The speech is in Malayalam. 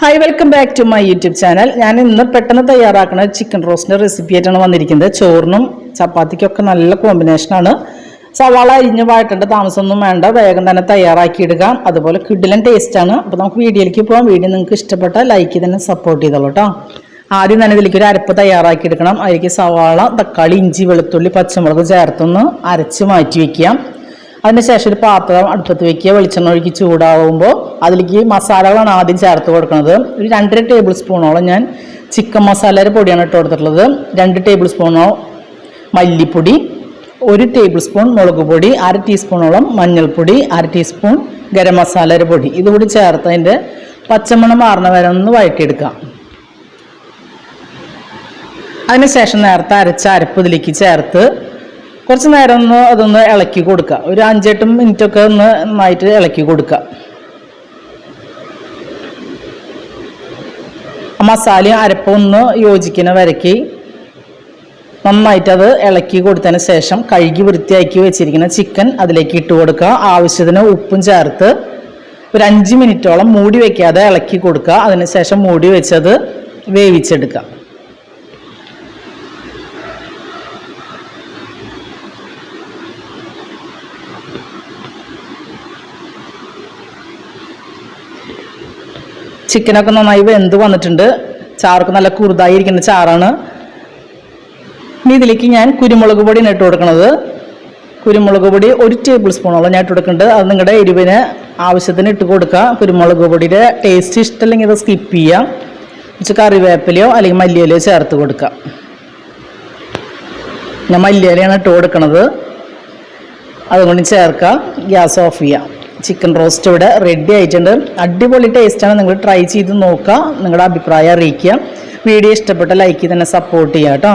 Hi welcome back to my YouTube channel ഞാൻ ഇന്ന് പെട്ടെന്ന് തയ്യാറാക്കുന്ന ചിക്കൻ റോസ്റ്റിന്റെ റെസിപ്പി ആയിട്ടാണ് വന്നിരിക്കുന്നത്. ചോറിനും ചപ്പാത്തിക്കൊക്കെ നല്ല കോമ്പിനേഷനാണ് സവാള അരിഞ്ഞ് വാട്ടേണ്ട താമസമൊന്നും വേണ്ട. വേഗം തന്നെ തയ്യാറാക്കി എടുക്കാം അതുപോലെ കിഡിലൻ ടേസ്റ്റാണ് അപ്പോൾ നമുക്ക് വീഡിയോയിലേക്ക് പോകാം വീഡിയോ നിങ്ങൾക്ക് ഇഷ്ടപ്പെട്ട ലൈക്ക് തന്നെ സപ്പോർട്ട് ചെയ്തോളൂ കേട്ടോ ആദ്യം തന്നെ ഇതിലേക്ക് ഒരു അരപ്പ് തയ്യാറാക്കിയെടുക്കണം. അതിലേക്ക് സവാള തക്കാളി ഇഞ്ചി വെളുത്തുള്ളി പച്ചമുളക് ചേർത്തൊന്ന് അരച്ച് മാറ്റി വയ്ക്കാം അതിനുശേഷം ഒരു പാത്രം അടുപ്പത്ത് വെക്കുക. വെളിച്ചെണ്ണ ഒഴുകി ചൂടാവുമ്പോൾ അതിലേക്ക് മസാലകളാണ് ആദ്യം ചേർത്ത് കൊടുക്കുന്നത്. ഒരു രണ്ടര ടേബിൾ സ്പൂണോളം ഞാൻ ചിക്കൻ മസാലയുടെ പൊടിയാണ് ഇട്ട് കൊടുത്തിട്ടുള്ളത്. രണ്ട് ടേബിൾ സ്പൂണോ മല്ലിപ്പൊടി ഒരു ടേബിൾ സ്പൂൺ മുളക് പൊടി അര ടീസ്പൂണോളം മഞ്ഞൾപ്പൊടി അര ടീസ്പൂൺ ഗരം മസാലയുടെ പൊടി. ഇതുകൂടി ചേർത്ത് അതിന്റെ പച്ചമണം മാറുന്ന വരെ ഒന്ന് വഴറ്റിയെടുക്കാം. അതിനുശേഷം നേരത്തെ അരച്ച അരപ്പ് ഇതിലേക്ക് ചേർത്ത് കുറച്ച് നേരം ഒന്ന് അതൊന്ന് ഇളക്കി കൊടുക്കുക ഒരു അഞ്ചെട്ട് മിനിറ്റ് ഒക്കെ ഒന്ന് നന്നായിട്ട് ഇളക്കി കൊടുക്കുക ആ മസാലയും അരപ്പും ഒന്ന് യോജിക്കുന്ന വരയ്ക്ക് നന്നായിട്ട് അത് ഇളക്കി കൊടുത്തതിന് ശേഷം കഴുകി വൃത്തിയാക്കി വെച്ചിരിക്കുന്ന ചിക്കൻ അതിലേക്ക് ഇട്ട് കൊടുക്കുക ആവശ്യത്തിന് ഉപ്പും ചേർത്ത് ഒരു അഞ്ച് മിനിറ്റോളം മൂടി വയ്ക്കാതെ ഇളക്കി കൊടുക്കുക അതിനുശേഷം മൂടി വെച്ചത് വേവിച്ചെടുക്കുക ചിക്കനൊക്കെ നന്നായി വെന്ത് വന്നിട്ടുണ്ട്. ചാർക്ക് നല്ല കുറുതായി ഇരിക്കുന്ന ചാറാണ്. ഇനി ഇതിലേക്ക് ഞാൻ കുരുമുളക് പൊടി ഇട്ട് കൊടുക്കുന്നത് കുരുമുളക് പൊടി ഒരു ടേബിൾ സ്പൂണോളം ഞാൻ ഇട്ട് കൊടുക്കുന്നുണ്ട്. അത് നിങ്ങളുടെ എരിവിന് ആവശ്യത്തിന് ഇട്ട് കൊടുക്കുക കുരുമുളക് പൊടിയുടെ ടേസ്റ്റ് ഇഷ്ടമല്ലെങ്കിൽ അത് സ്കിപ്പ് ചെയ്യാം. കുറച്ച് കറിവേപ്പിലയോ അല്ലെങ്കിൽ മല്ലിയിലയോ ചേർത്ത് കൊടുക്കുക ഞാൻ മല്ലിയിലയാണ് ഇട്ട് കൊടുക്കണത്. അതുകൊണ്ട് ചേർക്കാം. ഗ്യാസ് ഓഫ് ചെയ്യാം. ചിക്കൻ റോസ്റ്റ് ഇവിടെ റെഡി ആയിട്ടുണ്ട്. അടിപൊളി ടേസ്റ്റാണ് നിങ്ങൾ ട്രൈ ചെയ്ത് നോക്കുക നിങ്ങളുടെ അഭിപ്രായം അറിയിക്കുക വീഡിയോ ഇഷ്ടപ്പെട്ട ലൈക്ക് തന്നെ സപ്പോർട്ട് ചെയ്യാം കേട്ടോ.